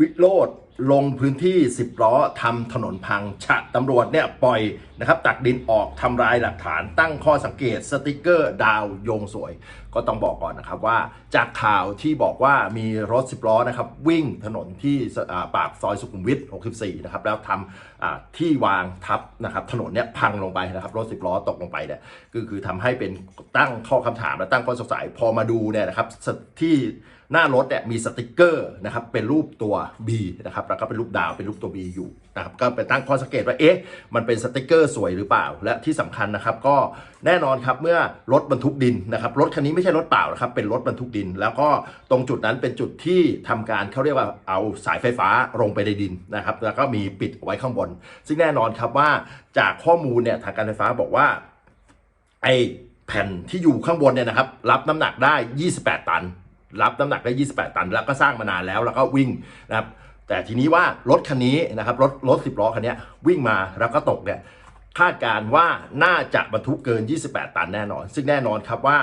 วิโรธลงพื้นที่ 10 ล้อทำถนนพังฉะตำรวจเนี่ยปล่อยนะครับตักดินออกทำลายหลักฐานตั้งข้อสังเกตสติกเกอร์ดาวโยงสวย ก็ต้องบอกก่อนนะครับว่าจากข่าวที่บอกว่ามีรถ 10 ล้อนะครับวิ่งถนนที่ปากซอยสุขุมวิท 64 นะครับแล้วทำที่วางทับนะครับถนนเนี่ยพังลงไปนะครับรถ 10 ล้อตกลงไปเนี่ยก็คือทำให้เป็นตั้งข้อคำถามและตั้งข้อสงสัยพอมาดูเนี่ยนะครับที่ หน้ารถเนี่ยมีสติกเกอร์นะครับเป็นรูปตัว B นะครับแล้วก็เป็นรูปดาวเป็นรูปตัว B อยู่นะครับก็ไปตั้งข้อสังเกตว่าเอ๊ะมันเป็นสติกเกอร์สวยหรือเปล่า และที่สำคัญนะครับก็แน่นอนครับเมื่อรถบรรทุกดินนะครับรถคันนี้ไม่ใช่รถเปล่านะครับเป็นรถบรรทุกดิน แล้วก็ตรงจุดนั้นเป็นจุดที่ทำการเขาเรียกว่าเอาสายไฟฟ้าลงไปในดินนะครับแล้วก็มีปิดไว้ข้างบน ซึ่งแน่นอนครับว่าจากข้อมูลเนี่ยทางการไฟฟ้าบอกว่าไอแผ่นที่อยู่ข้างบนเนี่ยนะครับรับน้ำหนักได้ 28 ตัน รับน้ำหนักได้ 28 ตัน แล้วก็สร้างมานานแล้วแล้วก็วิ่งนะครับแต่ทีนี้ว่ารถคันนี้นะครับรถรถ10ล้อคันนี้วิ่งมาแล้วก็ตกเนี่ยคาดการณ์ว่าน่าจะบรรทุกเกิน 28 ตันแน่นอน ซึ่งแน่นอนครับว่า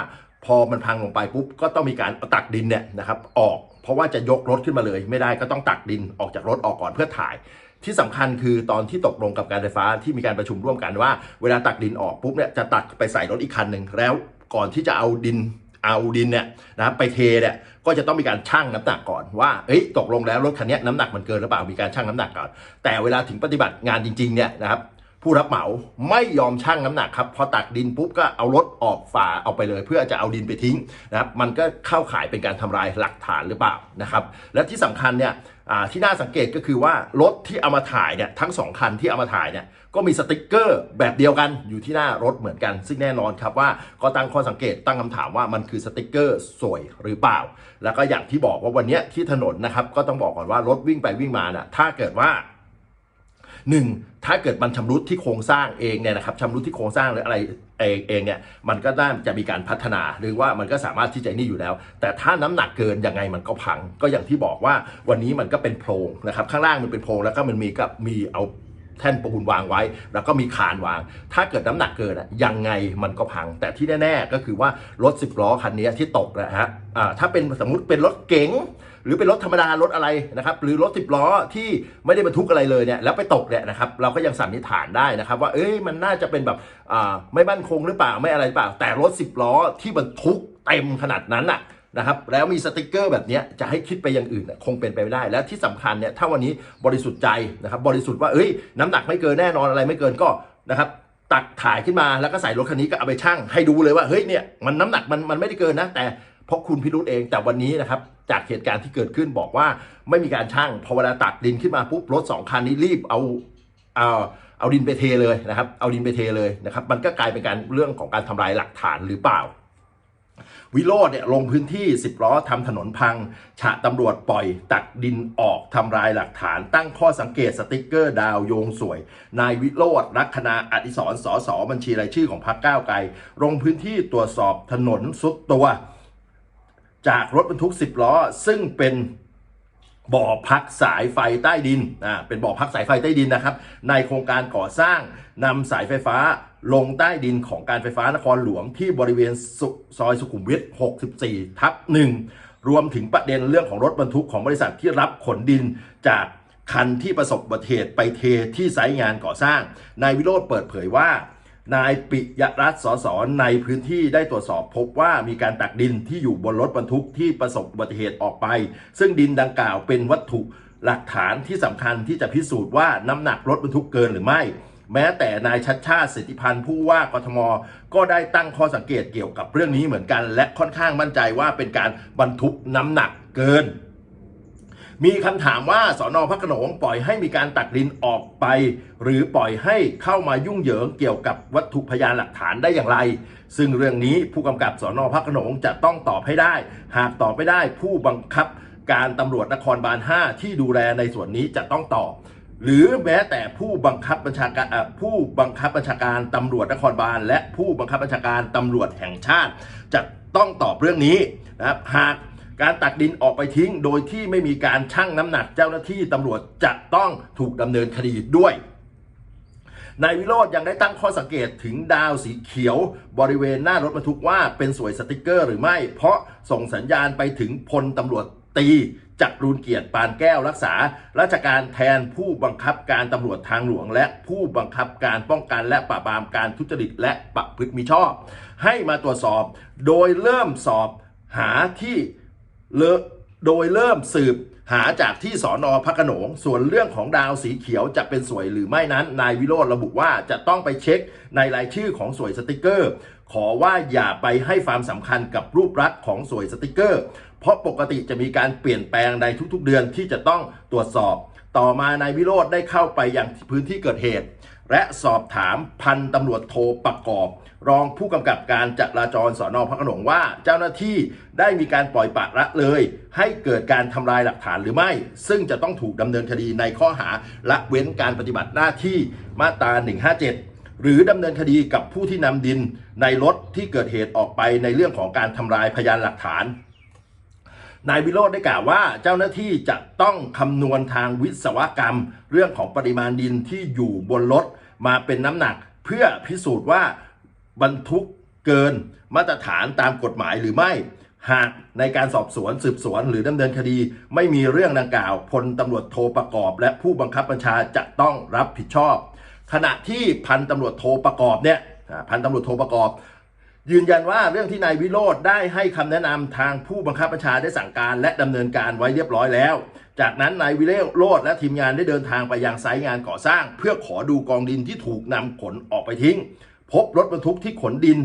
พอมันพังลงไปปุ๊บก็ต้องมีการตักดินเนี่ยนะครับออก เพราะว่าจะยกรถขึ้นมาเลย ไม่ได้ก็ต้องตักดินออกจากรถออกก่อนเพื่อถ่าย ที่สำคัญคือตอนที่ตกลงกับการไฟฟ้าที่มีการประชุมร่วมกันว่า เวลาตักดินออกปุ๊บเนี่ยจะตักไปใส่รถอีกคันหนึ่งแล้วก่อนที่จะเอาดิน เอาดินเนี่ยนะครับไปเทเนี่ยก็จะต้องมีการชั่งน้ำหนักก่อนว่าเอ้ยตกลงแล้วรถคันนี้น้ำหนักมันเกินหรือเปล่ามีการชั่งน้ำหนักก่อน แต่เวลาถึงปฏิบัติงานจริงๆเนี่ยนะครับ ผู้รับเหมาไม่ยอมชั่งน้ำหนักครับพอตักดินปุ๊บก็เอารถออกฝ่าเอาไปเลย เพื่อจะเอาดินไปทิ้งนะครับมันก็เข้าข่ายเป็นการทำลายหลักฐานหรือเปล่านะครับและที่สำคัญเนี่ยที่น่าสังเกตก็คือว่ารถที่เอามาถ่ายเนี่ยทั้งสองคันที่เอามาถ่ายเนี่ยก็มีสติกเกอร์แบบเดียวกันอยู่ที่หน้ารถเหมือนกัน ซึ่งแน่นอนครับว่าก็ตั้งข้อสังเกตตั้งคำถามว่ามันคือสติกเกอร์สวยหรือเปล่า แล้วก็อย่างที่บอกว่าวันนี้ที่ถนนนะครับก็ต้องบอกก่อนว่ารถวิ่งไปวิ่งมาน่ะถ้าเกิดว่า หนึ่งถ้าเกิดมันชำรุดที่โครงสร้างเองเนี่ยนะครับชำรุดที่โครงสร้างหรืออะไรเองเองเนี่ยมันก็น่าจะมีการพัฒนาหรือว่ามันก็สามารถที่จะนี่อยู่แล้ว แต่ถ้าน้ำหนักเกินยังไงมันก็พัง ก็อย่างที่บอกว่าวันนี้มันก็เป็นโพรงนะครับข้างล่างมันเป็นโพรงแล้วก็มันมีกับมีเอา แท่นปูนวางไว้ แล้วก็มีคานวาง ถ้าเกิดน้ำหนักเกินอะยังไงมันก็พัง แต่ที่แน่ๆก็คือว่ารถ 10 ล้อคันนี้ที่ตกนะฮะอ่าถ้าเป็นสมมุติเป็นรถเก๋งหรือเป็นรถธรรมดารถอะไรนะครับหรือรถสิบล้อที่ไม่ได้บรรทุกอะไรเลยเนี่ยแล้วไปตกเนี่ยนะครับเราก็ยังสันนิษฐานได้นะครับว่าเอ้ยมันน่าจะเป็นแบบอ่าไม่มั่นคงหรือเปล่าไม่อะไรหรือเปล่า แต่รถสิบล้อที่บรรทุกเต็มขนาดนั้นน่ะ นะครับแล้วมีสติกเกอร์แบบนี้จะให้คิดไปอย่างอื่นคงเป็นไปไม่ได้ และที่สำคัญเนี่ยถ้าวันนี้บริสุทธิ์ใจนะครับบริสุทธิ์ว่าเอ้ยน้ำหนักไม่เกินแน่นอนอะไรไม่เกินก็นะครับตักถ่ายขึ้นมาแล้วก็ใส่รถคันนี้ก็เอาไปชั่งให้ดูเลยว่าเฮ้ยเนี่ยมันน้ำหนักมันมันไม่ได้เกินนะแต่เพราะคุณพิรุธเองแต่วันนี้นะครับจากเหตุการณ์ที่เกิดขึ้นบอกว่าไม่มีการชั่งพอเวลาตักดินขึ้นมาปุ๊บรถสองคันนี้รีบเอาเอาเอาดินไปเทเลยนะครับ เอาดินไปเทเลยนะครับ มันก็กลายเป็นการเรื่องของการทำลายหลักฐานหรือเปล่า วิโรดเนี่ยลงพื้นที่ 10 ล้อทำถนนพัง ฉะตำรวจปล่อยตักดินออกทำลายหลักฐาน ตั้งข้อสังเกตสติกเกอร์ดาวโยงสวย นายวิโรดน์ลัคนาอดิศรสอสอบัญชีรายชื่อของพรรคก้าวไกล ลงพื้นที่ตรวจสอบถนนสุดตัว จากรถบรรทุก 10 ล้อซึ่งเป็น บ่อพักสายไฟใต้ดินอ่าเป็นบ่อพักสายไฟใต้ดินนะครับ ในโครงการก่อสร้างนำสายไฟฟ้าลงใต้ดินของการไฟฟ้านครหลวงที่บริเวณซอยสุขุมวิท 64 ทับหนึ่งรวมถึงประเด็นเรื่องของรถบรรทุกของบริษัทที่รับขนดินจากคันที่ประสบอุบัติเหตุไปเทที่ไซต์งานก่อสร้าง นายวิโรธเปิดเผยว่า นายปิยรัตน์สสในพื้นที่ได้ตรวจสอบ พบว่ามีการตักดินที่อยู่บนรถบรรทุกที่ประสบอุบัติเหตุออกไป ซึ่งดินดังกล่าวเป็นวัตถุหลักฐานที่สำคัญที่จะพิสูจน์ว่าน้ำหนักรถบรรทุกเกินหรือไม่ แม้แต่นายชัดชาติสิทธิพันธ์ผู้ว่ากทม ก็ได้ตั้งข้อสังเกตเกี่ยวกับเรื่องนี้เหมือนกัน และค่อนข้างมั่นใจว่าเป็นการบรรทุกน้ำหนักเกิน มีคำถามว่าสอนอพระขนงปล่อยให้มีการตักดินออกไป หรือปล่อยให้เข้ามายุ่งเหยิงเกี่ยวกับวัตถุพยานหลักฐานได้อย่างไร ซึ่งเรื่องนี้ผู้กำกับสอนอพระขนงจะต้องตอบให้ได้ หากตอบไม่ได้ผู้บังคับการตำรวจนครบาล 5 ที่ดูแลในส่วนนี้จะต้องตอบ หรือแม้แต่ผู้บังคับบัญชาการผู้บังคับบัญชาการตำรวจนครบาล และผู้บังคับบัญชาการตำรวจแห่งชาติ จะต้องตอบเรื่องนี้นะครับหาก การตักดินออกไปทิ้งโดยที่ไม่มีการชั่งน้ำหนักเจ้าหน้าที่ตำรวจจะต้องถูกดำเนินคดีด้วยนายวิโรธยังได้ตั้งข้อสังเกตถึงดาวสีเขียว บริเวณหน้ารถบรรทุกว่าเป็นสวยสติกเกอร์หรือไม่ เพราะส่งสัญญาณไปถึงพลตำรวจตีจักรูนเกียรติปานแก้วรักษา ราชการแทนผู้บังคับการตำรวจทางหลวง และผู้บังคับการป้องกันและปราบปรามการทุจริตและประพฤติมิชอบ ให้มาตรวจสอบ โดยเริ่มสอบหาที่ เลโดยเริ่มสืบหาจากที่สอนอพระโขนง ส่วนเรื่องของดาวสีเขียวจะเป็นสวยหรือไม่นั้น นายวิโรธระบุว่าจะต้องไปเช็คในรายชื่อของสวยสติกเกอร์ ขอว่าอย่าไปให้ความสำคัญกับรูปลักษณ์ของสวยสติกเกอร์ เพราะปกติจะมีการเปลี่ยนแปลงในทุกๆเดือนที่จะต้องตรวจสอบ ต่อมานายวิโรธได้เข้าไปยังพื้นที่เกิดเหตุ และสอบถามพันตำรวจโทประกอบ รองผู้กำกับการจราจรสอนอพระขนงว่าเจ้าหน้าที่ได้มีการปล่อยปละละเลย ให้เกิดการทำลายหลักฐานหรือไม่ ซึ่งจะต้องถูกดำเนินคดีในข้อหาละเว้นการปฏิบัติหน้าที่มาตรา 157หรือดำเนินคดีกับผู้ที่นำดินในรถที่เกิดเหตุออกไปในเรื่องของการทำลายพยานหลักฐาน นายวิโรธได้กล่าวว่าเจ้าหน้าที่จะต้องคำนวณทางวิศวกรรม เรื่องของปริมาณดินที่อยู่บนรถมาเป็นน้ำหนัก เพื่อพิสูจน์ว่าบรรทุกเกินมาตรฐานตามกฎหมายหรือไม่ หากในการสอบสวนสืบสวนหรือดำเนินคดี ไม่มีเรื่องดังกล่าวพลตำรวจโทประกอบ และผู้บังคับบัญชาจะต้องรับผิดชอบ ขณะที่พันตำรวจโทประกอบเนี่ยพันตำรวจโทประกอบ ยืนยันว่าเรื่องที่นายวิโรธได้ให้คำแนะนำทางผู้บังคับบัญชาได้สั่งการและดำเนินการไว้เรียบร้อยแล้ว จากนั้นนายวิโรธและทีมงานได้เดินทางไปยังไซต์งานก่อสร้าง เพื่อขอดูกองดินที่ถูกนำขนออกไปทิ้ง พบรถบรรทุกที่ขนดิน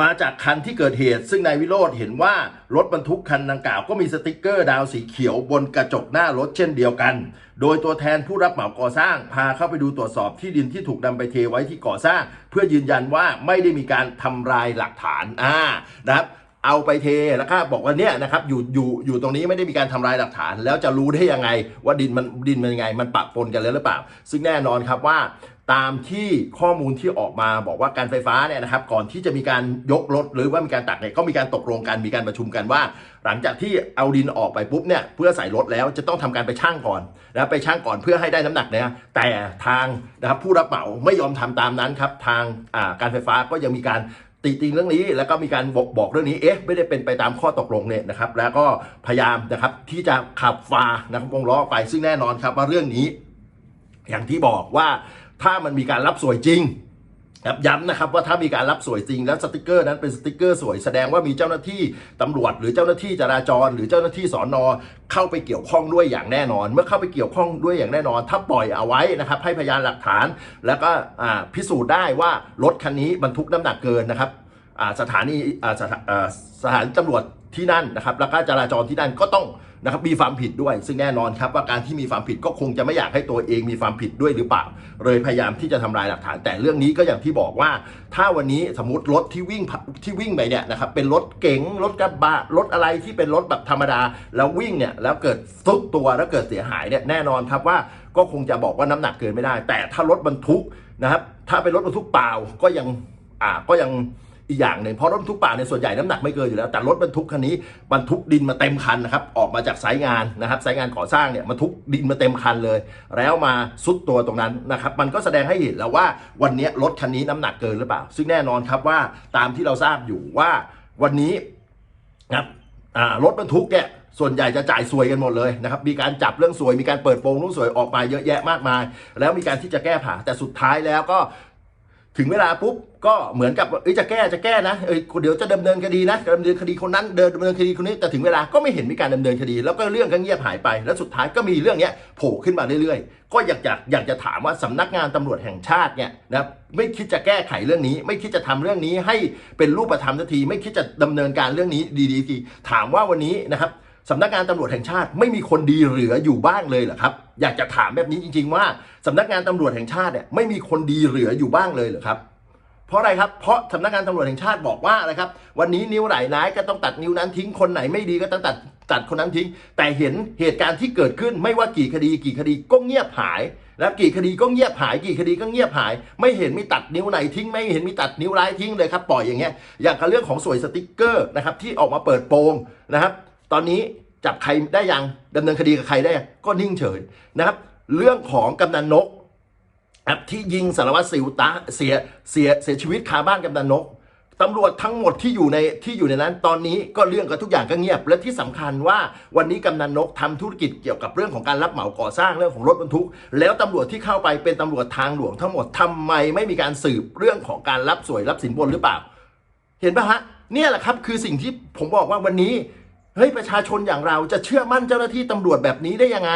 มาจากคันที่เกิดเหตุ ซึ่งนายวิโรธเห็นว่ารถบรรทุกคันดังกล่าวก็มีสติกเกอร์ดาวสีเขียวบนกระจกหน้ารถเช่นเดียวกัน โดยตัวแทนผู้รับเหมาก่อสร้าง พาเข้าไปดูตรวจสอบที่ดินที่ถูกนำไปเทไว้ที่ก่อสร้าง เพื่อยืนยันว่าไม่ได้มีการทำลายหลักฐานอ่านะครับเอาไปเทแล้วก็บอกว่าเนี่ยนะครับอยู่อยู่อยู่ตรงนี้ไม่ได้มีการทำลายหลักฐาน แล้วจะรู้ได้ยังไงว่าดินมันดินมันยังไง มันปะปนกันแล้วหรือเปล่า ซึ่งแน่นอนครับว่า ตามที่ข้อมูลที่ออกมาบอกว่าการไฟฟ้าเนี่ยนะครับ ก่อนที่จะมีการยกรถหรือว่ามีการตักเนี่ยก็มีการตกลงกันมีการประชุมกันว่า หลังจากที่เอาดินออกไปปุ๊บเนี่ยเพื่อใส่รถแล้วจะต้องทำการไปชั่งก่อนนะไปชั่งก่อนเพื่อให้ได้น้ำหนักเนี่ยแต่ทางนะครับผู้รับเหมาไม่ยอมทำตามนั้นครับทางการไฟฟ้าก็ยังมีการติติงเรื่องนี้แล้วก็มีการบอกบอกเรื่องนี้เอ๊ะไม่ได้เป็นไปตามข้อตกลงเนี่ยนะครับ แล้วก็พยายามนะครับที่จะขับฟ้านะครับวงล้อไปซึ่งแน่นอนครับว่าเรื่องนี้ อย่างที่บอกว่า ถ้ามันมีการรับสวยจริงครับย้ำนะครับว่าถ้ามีการรับสวยจริงแล้วสติกเกอร์นั้นเป็นสติกเกอร์สวยแสดงว่ามีเจ้าหน้าที่ตำรวจ หรือเจ้าหน้าที่จราจร หรือเจ้าหน้าที่สอนอเข้าไปเกี่ยวข้องด้วยอย่างแน่นอน เมื่อเข้าไปเกี่ยวข้องด้วยอย่างแน่นอน ถ้าปล่อยเอาไว้นะครับให้พยานหลักฐาน แล้วก็พิสูจน์ได้ว่ารถคันนี้บรรทุกน้ำหนักเกินนะครับสถานีสถานตำรวจที่นั่นนะครับแล้วก็จราจรที่นั่นก็ต้อง นะครับมีความผิดด้วย ซึ่งแน่นอนครับว่าการที่มีความผิดก็คงจะไม่อยากให้ตัวเองมีความผิดด้วยหรือเปล่าเลยพยายามที่จะทำลายหลักฐาน แต่เรื่องนี้ก็อย่างที่บอกว่า ถ้าวันนี้สมมติรถที่วิ่งที่วิ่งไปเนี่ยนะครับเป็นรถเก๋งรถกระบะรถอะไรที่เป็นรถแบบธรรมดา แล้ววิ่งเนี่ยแล้วเกิดซุดตัวแล้วเกิดเสียหายเนี่ยแน่นอนครับว่าก็คงจะบอกว่าน้ำหนักเกินไม่ได้ แต่ถ้ารถบรรทุกนะครับถ้าเป็นรถบรรทุกเปล่าก็ยังอ่าก็ยัง อีกอย่างหนึ่งเพราะรถบรรทุกเปล่าในส่วนใหญ่น้ำหนักไม่เกินอยู่แล้ว แต่รถบรรทุกคันนี้บรรทุกดินมาเต็มคันนะครับออกมาจากสายงานนะครับสายงานก่อสร้างเนี่ยบรรทุกดินมาเต็มคันเลย แล้วมาซุดตัวตรงนั้นนะครับมันก็แสดงให้เห็นแล้วว่าวันนี้รถคันนี้น้ำหนักเกินหรือเปล่า ซึ่งแน่นอนครับว่าตามที่เราทราบอยู่ว่าวันนี้นะครับรถบรรทุกเนี่ยส่วนใหญ่จะจ่ายสวยกันหมดเลยนะครับ มีการจับเรื่องสวย มีการเปิดโปงเรื่องสวยออกมาเยอะแยะมากมาย แล้วมีการที่จะแก้ผ่าแต่สุดท้ายแล้วก็ ถึงเวลาปุ๊บก็เหมือนกับเอ้ยจะแก้จะแก้นะเอ้ยเดี๋ยวจะดำเนินคดีนะดำเนินคดีคนนั้นเดินดำเนินคดีคนนี้แต่ถึงเวลาก็ไม่เห็นมีการดำเนินคดี แล้วก็เรื่องก็เงียบหายไป แล้วสุดท้ายก็มีเรื่องเนี้ยโผล่ขึ้นมาเรื่อยๆ ก็อยากอยากอยากจะถามว่าสำนักงานตำรวจแห่งชาติเนี่ยนะไม่คิดจะแก้ไขเรื่องนี้ ไม่คิดจะทำเรื่องนี้ให้เป็นรูปธรรมสักที ไม่คิดจะดำเนินการเรื่องนี้ดีๆทีถามว่าวันนี้นะครับ สำนักงานตำรวจแห่งชาติไม่มีคนดีเหลืออยู่บ้างเลยเหรอครับ อยากจะถามแบบนี้จริง ๆ ว่าสำนักงานตำรวจแห่งชาติเนี่ยไม่มีคนดีเหลืออยู่บ้างเลยเหรอครับ เพราะอะไรครับ เพราะสำนักงานตำรวจแห่งชาติบอกว่าอะไรครับ วันนี้นิ้วไหนนายก็ต้องตัดนิ้วนั้นทิ้ง คนไหนไม่ดีก็ต้องตัดตัดคนนั้นทิ้ง แต่เห็นเหตุการณ์ที่เกิดขึ้นไม่ว่ากี่คดีกี่คดีก็เงียบหายแล้วกี่คดีก็เงียบหายกี่คดีก็เงียบหาย ไม่เห็นมีตัดนิ้วไหนทิ้งไม่เห็นมีตัดนิ้วร้ายทิ้งเลยครับปล่อยอย่างเงี้ยอย่างกับเรื่องของสวยสติกเกอร์นะครับที่ออกมาเปิดโปงนะครับ ตอนนี้จับใครได้ยังดำเนินคดีกับใครได้ก็นิ่งเฉยนะครับ เรื่องของกำนันนกที่ยิงสารวัตรสิวตาเสียเสียเสียชีวิตคาบ้านกำนันนกตำรวจทั้งหมดที่อยู่ในที่อยู่ในนั้น ตอนนี้ก็เรื่องก็ทุกอย่างก็เงียบ และที่สำคัญว่าวันนี้กำนันนกทำธุรกิจเกี่ยวกับเรื่องของการรับเหมาก่อสร้างเรื่องของรถบรรทุก แล้วตำรวจที่เข้าไปเป็นตำรวจทางหลวงทั้งหมดทำไมไม่มีการสืบเรื่องของการรับสวยรับสินบนหรือเปล่า เห็นปะฮะเนี่ยแหละครับคือสิ่งที่ผมบอกว่าวันนี้ ฮ้ยประชาชนอย่างเราจะเชื่อมั่นเจ้าหน้าที่ตำรวจแบบนี้ได้ยังไง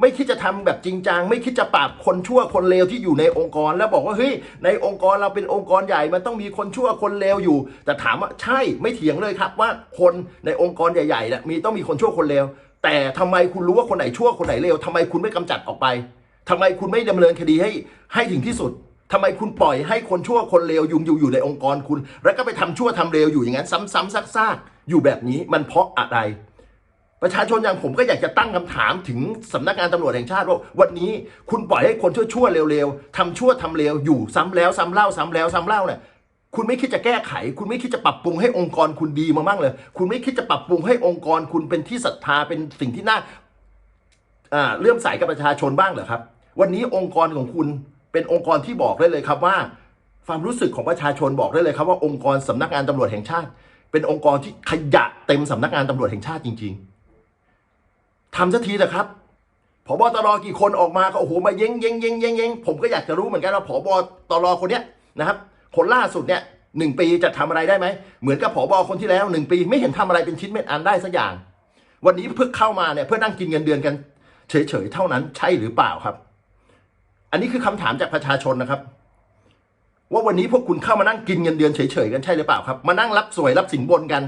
ไม่คิดจะทำแบบจริงจังไม่คิดจะปราบคนชั่วคนเลวที่อยู่ในองค์กร แล้วบอกว่าเฮ้ยในองค์กรเราเป็นองค์กรใหญ่มันต้องมีคนชั่วคนเลวอยู่ แต่ถามว่าใช่ไม่เถียงเลยครับว่าคนในองค์กรใหญ่ๆเนี่ยมีต้องมีคนชั่วคนเลวแต่ทำไมคุณรู้ว่าคนไหนชั่วคนไหนเลวทำไมคุณไม่กำจัดออกไปทำไมคุณไม่ดำเนินคดีให้ให้ถึงที่สุดทำไมคุณปล่อยให้คนชั่วคนเลวยุ่งอยู่อยู่ในองค์กรคุณ แล้วก็ไปทำชั่วทำเลวอยู่อย่างนั้นซ้ำๆซากๆ อยู่แบบนี้มันเพราะอะไร ประชาชนอย่างผมก็อยากจะตั้งคำถามถึงสำนักงานตำรวจแห่งชาติว่าวันนี้คุณปล่อยให้คนชั่วๆเร็วๆทำชั่วทำเลวอยู่ซ้ำแล้วซ้ำเล่าซ้ำแล้วซ้ำเล่าเนี่ยคุณไม่คิดจะแก้ไข คุณไม่คิดจะปรับปรุงให้องค์กรคุณดีมาบ้างเลย คุณไม่คิดจะปรับปรุงให้องค์กรคุณเป็นที่ศรัทธาเป็นสิ่งที่น่าอ่าเลื่อมใสกับประชาชนบ้างเหรอครับ วันนี้องค์กรของคุณเป็นองค์กรที่บอกได้เลยครับว่า ความรู้สึกของประชาชนบอกได้เลยครับว่าองค์กรสำนักงานตำรวจแห่งชาติ เป็นองค์กรที่ขยะเต็มสำนักงานตำรวจแห่งชาติจริง ๆทำสักทีนะครับผบตรกี่คนออกมาก็โอ้โหมาเย้งเย้งเย้งเย้งเย้งผมก็อยากจะรู้เหมือนกันว่าผบตรคนเนี้ยนะครับ คนล่าสุดเนี่ยหนึ่งปีจะทำอะไรได้ไหมเหมือนกับผบคนที่แล้วหนึ่งปีไม่เห็นทำอะไรเป็นชิ้นเป็นอันได้สักอย่าง วันนี้เพิ่งเข้ามาเนี่ยเพื่อนั่งกินเงินเดือนกัน เฉยๆเท่านั้นใช่หรือเปล่าครับ อันนี้คือคำถามจากประชาชนนะครับ ว่าวันนี้พวกคุณเข้ามานั่งกินเงินเดือนเฉยๆกันใช่หรือเปล่าครับ มานั่งรับสวยรับสินบนกัน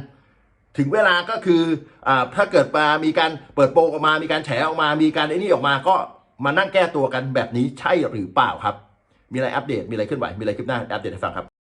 ถึงเวลาก็คืออถ้าเกิดมามีการเปิดโปงออกมา มีการแฉออกมา มีการไอ้นี่ออกมา ก็มานั่งแก้ตัวกันแบบนี้ใช่หรือเปล่าครับ มีอะไรอัปเดต มีอะไรขึ้นไหว มีอะไรคืบหน้าอัปเดตให้ฟังครับ